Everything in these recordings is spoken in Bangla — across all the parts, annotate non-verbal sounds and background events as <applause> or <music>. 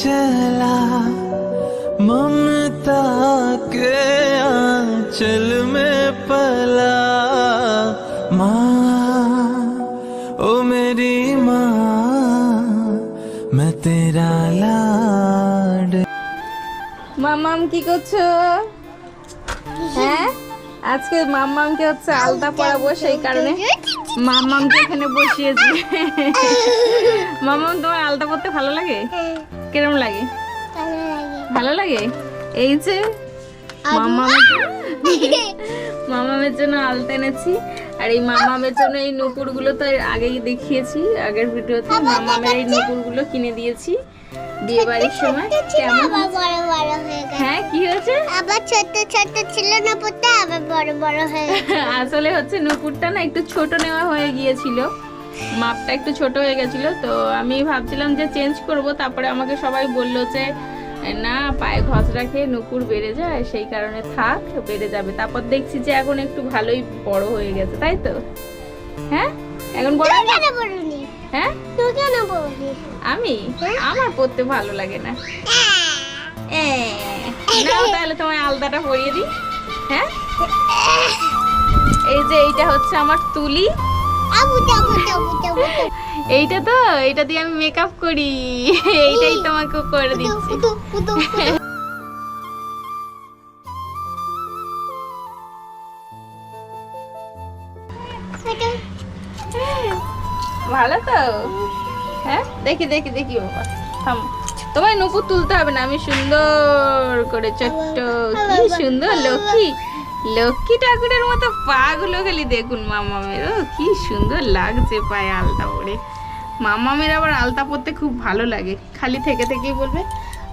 चला ममता के आंचल में पला माँ ओ मेरी माँ मैं तेरा लाड মাম্মাম কি করছো হ্যাঁ আজকে মাম্মামকে হচ্ছে আলতা পরাবো সেই কারণে মাম্মামকে এখানে বসিয়েছি মাম্মাম তোমার আলতা পরতে ভালো লাগে কিরম লাগে? ভালো লাগে? এই যে <laughs> মামামের জন্য আলতা এনেছি আর এই মামামের জন্য এই নুপুরগুলো তো আগেই দেখিয়েছি আগের ভিডিওতে মামামের এই নুপুরগুলো কিনে দিয়েছি বিয়ে বাড়ির সময়। কেমন? বড় বড় হয়ে হ্যাঁ কি হয়েছে? আবার ছোট ছোট ছিল আবার বড় বড় হয়ে <laughs> আসলে হচ্ছে নুপুরটা না একটু ছোট নেওয়া হয়ে গিয়েছিল। মাপটা একটু ছোট হয়ে গেছিল তো আমি ভাবছিলাম যে চেঞ্জ করব তারপরে আমাকে সবাই বলল যে না পায়ে ঘষরা খেয়ে নুপুর বেড়ে যায় সেই কারণে থাক বেড়ে যাবে। তারপর দেখছি যে এখন একটু ভালোই বড় হয়ে গেছে তাই তো? হ্যাঁ? এখন বড় হ্যাঁ আমি? আমার পড়তে ভালো লাগে না। নাও তাহলে তোমার আলদাটা পরিয়ে দিই। হ্যাঁ? এই যে এইটা হচ্ছে আমার তুলি। এইটা তো, এইটা দিয়ে আমি মেকআপ করি। এইটাই তোমাকে করে দিচ্ছি। ভালো তো? হ্যাঁ? দেখি দেখি দেখি বাবা। থাম। তোমায় নুপুর তুলতে হবে না, আমি সুন্দর করে, ছোট্ট। কি সুন্দর লক্ষ্মী। লক্ষ্মী ঠাকুরের মতো পা গুলো খালি দেখুন মামামের। ও কি সুন্দর লাগছে পায়ে আলতা পরে। মামামের আবার আলতা পরতে খুব ভালো লাগে। খালি থেকে থেকেই বলবে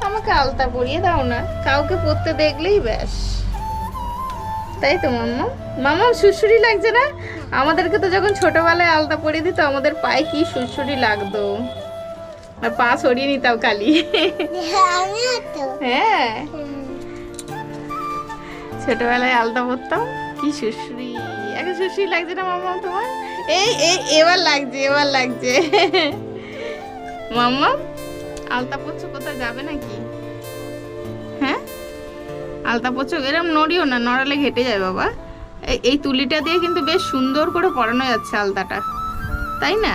আমাকে আলতা পরিয়ে দাও না কাউকে পরতে দেখলেই ব্যাস। তাই তো মাম্মা? মামা সুরসুরি লাগছে না? আমাদেরকে তো যখন ছোটবেলায় আলতা পরিয়ে দিত আমাদের পায়ে কি সুরসুরি লাগতো। আর পা সরিয়ে নিতাম খালি। হ্যাঁ। ছোটবেলায় আলতা পরতাম। কি সুরসুরি এখন সুরসুরি লাগছে না মাম্মা তোমার? এই এই এবার লাগছে এবার লাগছে। মাম্মা আলতা পরছো কোথায়? যাবে নাকি? হ্যাঁ? আলতা পরছো এরকম নড়িও না নড়ালে ঘেটে যায় বাবা। এই তুলিটা দিয়ে কিন্তু বেশ সুন্দর করে পরানো যাচ্ছে আলতাটা। তাই না?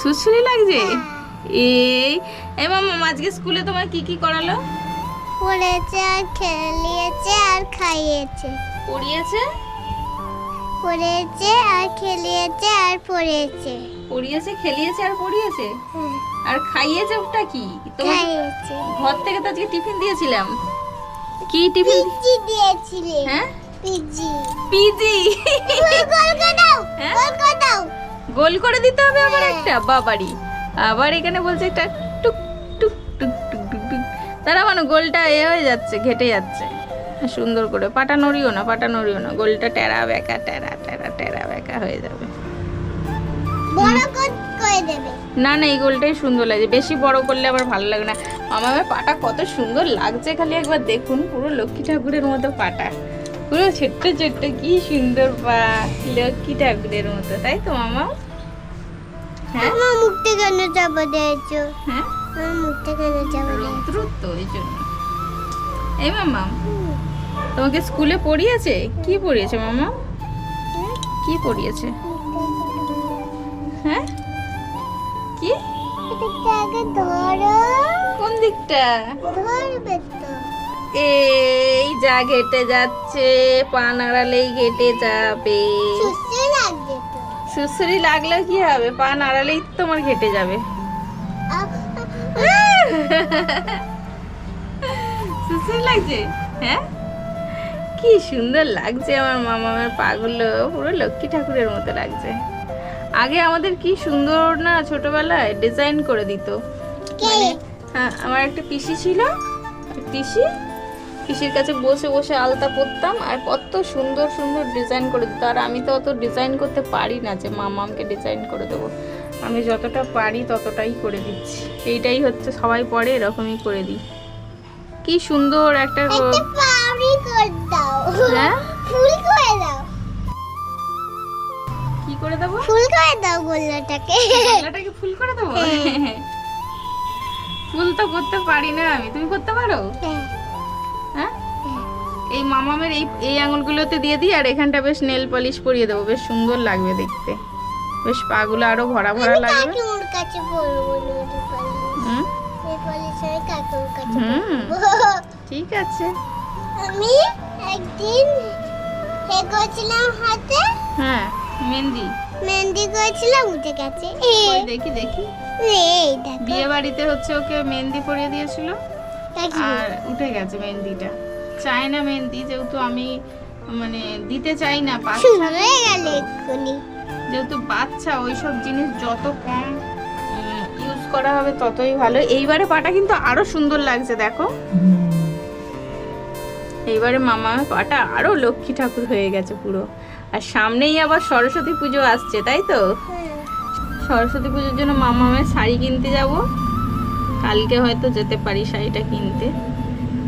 সুশ্রী লাগছে। এই এই মাম্মা আজকে স্কুলে তোমার কি কি করালো? পড়েছে আর খেলিয়েছে আর খাইয়েছে। পড়িয়েছে? পড়েছে আর খেলিয়েছে আর পড়েছে। পড়িয়েছে খেলিয়েছে আর পড়িয়েছে? আর খাইয়েছে ওটা কি? তোমার খাইয়েছে। ঘর থেকে তো আজকে টিফিন দিয়েছিলাম। কি টিফিন? পিজি দিয়েছিলে। হ্যাঁ? পিজি। পিজি। গোল করে দাও হ্যাঁ? গোল করে দাও। গোল করে দিতে হবে আবার একটা? বাবারি। আবার এখানে বলছে একটা তারা মানে গোলটা এ হয়ে যাচ্ছে ঘেটে যাচ্ছে। সুন্দর করে পাটা নড়িও না পাটা নড়িও না গোলটা টেরা বেকা টেরা টেরা টেরা বেকা হয়ে যাবে। না না এই গোলটাই সুন্দর লাগছে বেশি বড় করলে আবার ভালো লাগে না। আমার পাটা কত সুন্দর লাগছে খালি একবার দেখুন পুরো লক্ষ্মী ঠাকুরের মতো পাটা। পুরো ছোট্ট ছোট্ট কি সুন্দর পা লক্ষ্মী ঠাকুরের মতো তাই তো মামা? হ্যাঁ মুখটা কেন চাপা দিয়েছ। হ্যাঁ? রৌদ্র তো ওই জন্য এই মামা তোমাকে স্কুলে পড়িয়েছে? কি পড়িয়েছে মামা? কি পড়িয়েছে? হ্যাঁ? কি? কোন দিকটা? এই যা ঘেটে যাচ্ছে পা নাড়ালেই ঘেটে যাবে। সুসুরি লাগলে কি হবে? পা নাড়ালেই তোমার ঘেটে যাবে। লাগছে? হ্যাঁ? কি সুন্দর লাগছে আমার মামামের পাগুলো পুরো লক্ষ্মী ঠাকুরের মতো লাগছে। আগে আমাদের কি সুন্দর না ছোটবেলায় ডিজাইন করে দিত। মানে হ্যাঁ আমার একটা পিসি ছিল পিসি পিসির কাছে বসে বসে আলতা পরতাম আর কত সুন্দর সুন্দর ডিজাইন করে দিত। আর আমি তো অত ডিজাইন করতে পারি না যে মামামকে ডিজাইন করে দেবো। আমি যতটা পারি ততটাই করে দিচ্ছি। এইটাই হচ্ছে সবাই পরে এরকমই করে দিই। কি সুন্দর একটা হ্যাঁ? ফুল করে কি করে দেবো? ফুল করে দাও গোল্লাটাকে। গলাটাকে ফুল করে দেবো? ফুল তো করতে পারি না আমি। তুমি করতে পারো? হ্যাঁ? হ্যাঁ। এই মামামের এই এই আঙুলগুলোতে দিয়ে দিই আর এখানটা বেশ নেল পলিশ পরিয়ে দেবো। বেশ সুন্দর লাগবে দেখতে। বেশ পাগুলো আরও ভরা ভরা লাগবে ঠিক আছে। আমি একদিন হে করেছিলাম হাতে। হ্যাঁ মেহেন্দি। মেহেন্দি করেছিলাম উঠে গেছে। দেখি দেখি। এই বিয়ে বাড়িতে হচ্ছে ওকে মেহেন্দি পরিয়ে দিয়েছিল। আর উঠে গেছে মেহেন্দিটা। চাই না মেহেন্দি যেহেতু আমি মানে দিতে চাই না শুরু হয়ে গেল এক্ষুনি। যেহেতু বাচ্চা, ওইসব জিনিস যত কম ইউজ করা হবে ততই ভালো। এইবারে পাটা কিন্তু আরও সুন্দর লাগছে, দেখো। এইবারে মামা পাটা আরও লক্ষ্মী ঠাকুর হয়ে গেছে পুরো। আর সামনেই আবার সরস্বতী পুজো আসছে, তাই তো। সরস্বতী পুজোর জন্য মামামের শাড়ি কিনতে যাব। কালকে হয়তো যেতে পারি শাড়িটা কিনতে।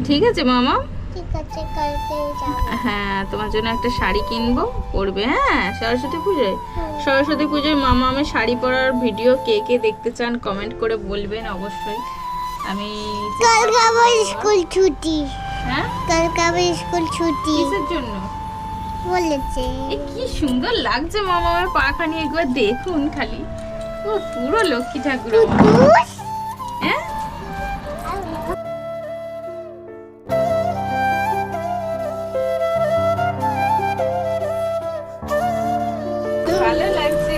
ঠিক আছে, মামা? কালকে হ্যাঁ তোমার জন্য একটা শাড়ি কিনবো পরবে হ্যাঁ? সরস্বতী পুজোয়? সরস্বতী পুজোয় মামা আমি শাড়ি পরার ভিডিও কে কে দেখতে চান কমেন্ট করে বলবেন অবশ্যই। আমি কালকে আবার স্কুল ছুটি। হ্যাঁ? কালকে আবার স্কুল ছুটি। কিসের জন্য? বলেছে। এ কি সুন্দর লাগছে মামা আমার পাখানি একবার দেখুন খালি। ও পুরো লক্ষ্মী ঠাকুর হ্যাঁ? ভালো লাগছে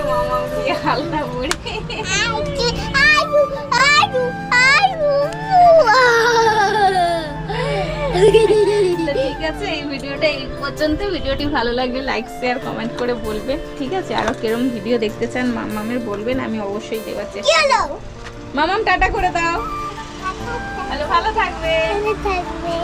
পরে আলু আলু তো ঠিক আছে এই ভিডিওটা এই পর্যন্ত। ভিডিওটি ভালো লাগলে লাইক শেয়ার কমেন্ট করে বলবে ঠিক আছে? আরও কিরম ভিডিও দেখতে চান মামামের বলবেন আমি অবশ্যই দেওয়ার চেষ্টা কি মামাম টাটা করে দাও। ভালো ভালো থাকবে থাকবে